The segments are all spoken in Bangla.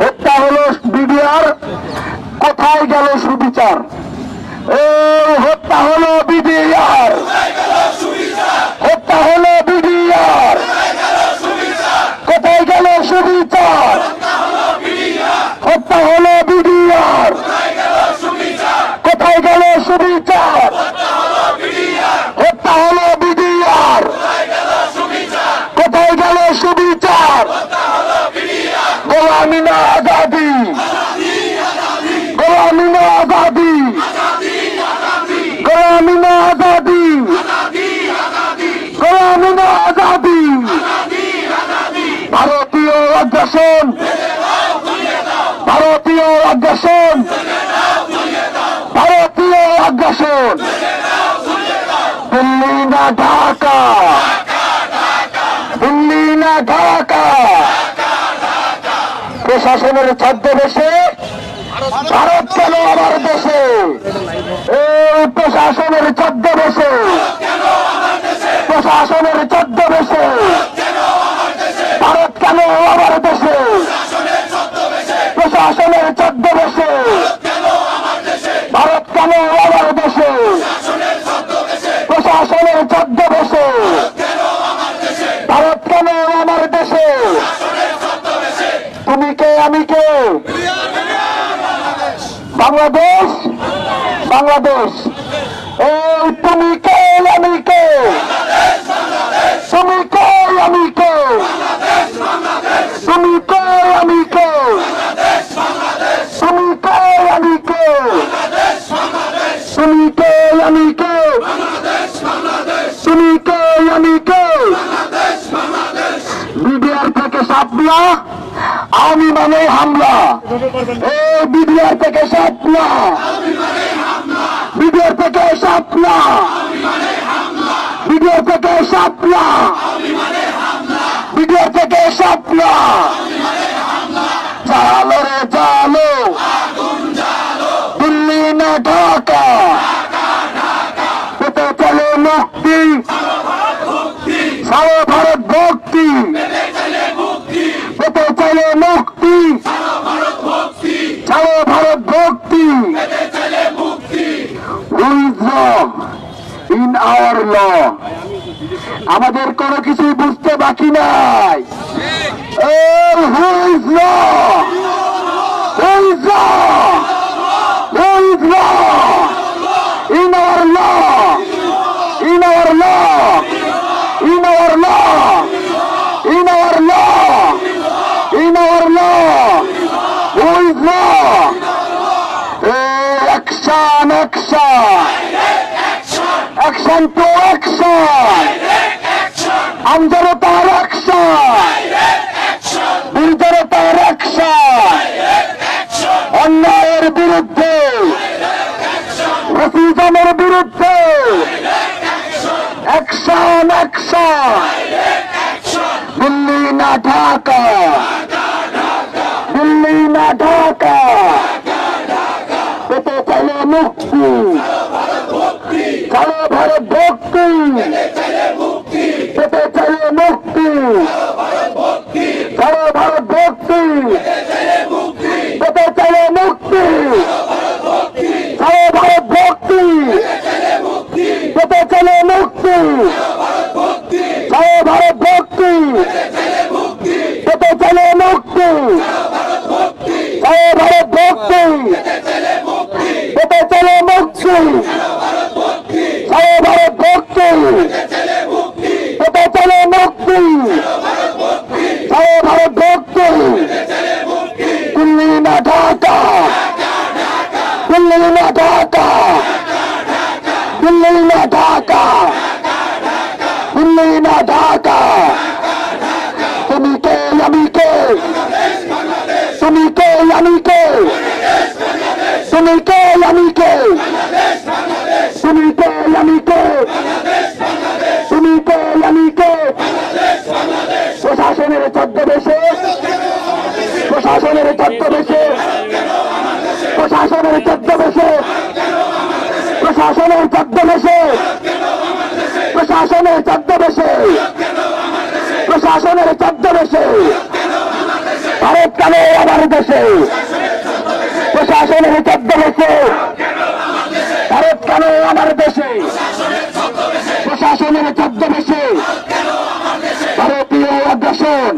হত্যা হলো বিডিআর কোথায় গেল সুবিচার? হত্যা হলো বিডিআর হত্যা হলো বিডিআর কোথায় গেল সুবিচার? হত্যা হলো বিডিআর কোথায় গেল সুবিচার? হত্যা হলো বিডিআর কোথায় গেল সুবিচার গোলামিনা আজাদি। গোলামিনা আজাদি। গোলামিনা আজাদি। গোলামিনা আজাদি। ভারতীয় আগ্রাসন ভারতীয় আগ্রাসন ভারতীয় না ঢাকা। দিল্লি না ঢাকা। প্রশাসনের ছদ্মবেশে ভারত কেন আমার দেশে? এই প্রশাসনের ছদ্মবেশে প্রশাসনের ছদ্মবেশে ভারত কেন আমার দেশে প্রশাসনের ছদ্মবেশে ভারত কেন আমার দেশে প্রশাসনের ছদ্মবেশে ভারত কেন আমার দেশে তুমি কে আমি কে বাংলাদেশ বাংলাদেশ। এই তুমি কে, আমি কে? তুমি কে, আমি কে? তুমি কে, আমি কে? তুমি কে, আমি কে? তুমি কে, আমি কে? তুমি কে, আমি কে? বিডিআর থেকে সাপলা আমি মানে হামলা। এই বিডিআর থেকে সাপলা বিডিআর থেকে সাপলা বিডিআর থেকে সাপলা বিডিআর থেকে সাপলা চালো রে চালো দিল্লি না ঢাকা পেতে চলে মুক্তি সারা ভারত ভক্তি পেতে চাইলে মুক্তি সারা ভারত ভক্তি ইন আওয়ার ল আমাদের কোনো কিছুই বুঝতে বাকি নাই। In our law Eh, action to action, আমজনতার action, বীরজনতার action, অন্যায়ের বিরুদ্ধে, রসিজমের বিরুদ্ধে, action, action, দিল্লি না ঢাকা দিল্লি না ঢাকা পেতে চাইলে মুক্তি চালো ভারত ভক্তি পেতে চাইলে মুক্তি চালো ভারত ভক্তি পেতে চাইলে মুক্তি চালো ভারত ভক্তি পেতে চাইলে মুক্তি চালো ভারত ভক্তি পেতে চলে মুক্তি জয় ভারত ভক্তি পেতে চলে মুক্তি ভারত ভক্তি পেতে চলে মুক্তি ভারত ভক্তি দিল্লি না ঢাকা দিল্লি না ঢাকা দিল্লি না ঢাকা দিল্লি না ঢাকা তুমি কে আমি কে তুমি কে আমি কে তুমি কে আমি কে তুমি কে আমি কে তুমি কে আমি কে প্রশাসনের ছদ্মবেশে প্রশাসনের ছদ্মবেশে প্রশাসনের ছদ্মবেশে প্রশাসনের ছদ্মবেশে প্রশাসনের ছদ্মবেশে ভারত কেন আমার দেশে? প্রশাসনের ছদ্মবেশে ভারত কেন আমার দেশে? প্রশাসনের ছদ্মবেশে ভারতীয় আগ্রাসন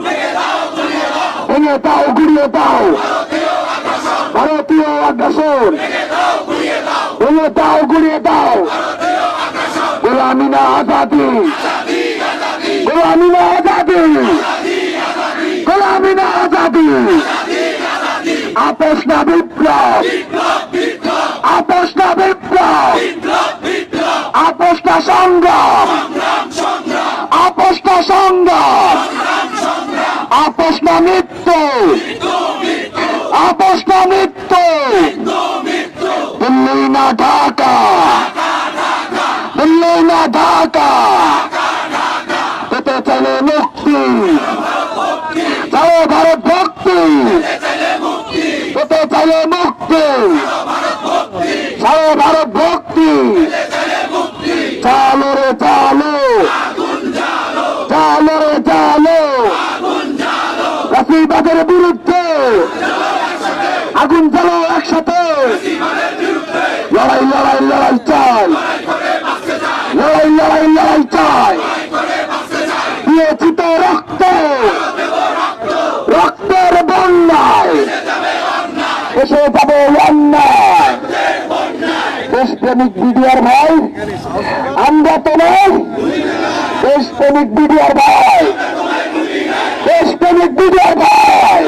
ভেঙে দাও গুড়িয়ে দাও। ভারতীয় আগ্রাসন। ভেঙে দাও গুড়িয়ে দাও। গোলামিনা আজাদি। গোলামিনা আজাদি। গোলামিনা আজাদি। আপোষ না বিপ্লব। আপোষ না বিপ্লব। আপোষ না সংগ্রাম। আপোষ না সংগ্রাম। আপোষ না মৃত্যু। আপোষ না মৃত্যু। দিল্লি না ঢাকা। দিল্লি না ঢাকা। পেতে চলে মুক্তি। চাও ভারত ভক্তি। পেতে চলে মুক্তি। চাও ভারত ভক্তি। চালো রে চালো। অন্যায় দেশপ্রেমিক বিডিআর ভাই আমরা তো নয় দেশপ্রেমিক বিডিআর ভাই দেশপ্রেমিক বিডিআর ভাই।